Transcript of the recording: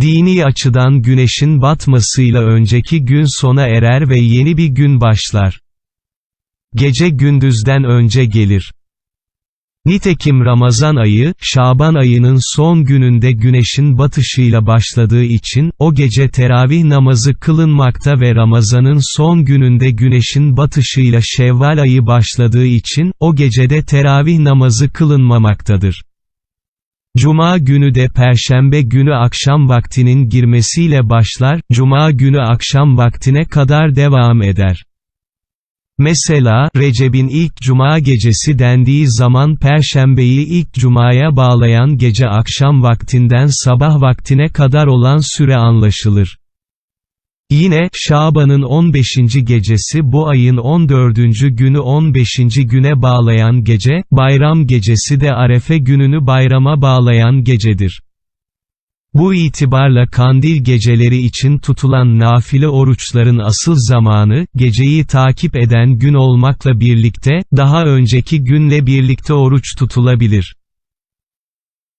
Dini açıdan güneşin batmasıyla önceki gün sona erer ve yeni bir gün başlar. Gece gündüzden önce gelir. Nitekim Ramazan ayı, Şaban ayının son gününde güneşin batışıyla başladığı için, o gece teravih namazı kılınmakta ve Ramazanın son gününde güneşin batışıyla Şevval ayı başladığı için, o gecede teravih namazı kılınmamaktadır. Cuma günü de Perşembe günü akşam vaktinin girmesiyle başlar, Cuma günü akşam vaktine kadar devam eder. Mesela, Recep'in ilk cuma gecesi dendiği zaman Perşembeyi ilk cumaya bağlayan gece akşam vaktinden sabah vaktine kadar olan süre anlaşılır. Yine, Şaban'ın 15. gecesi bu ayın 14. günü 15. güne bağlayan gece, bayram gecesi de Arefe gününü bayrama bağlayan gecedir. Bu itibarla kandil geceleri için tutulan nafile oruçların asıl zamanı, geceyi takip eden gün olmakla birlikte, daha önceki günle birlikte oruç tutulabilir.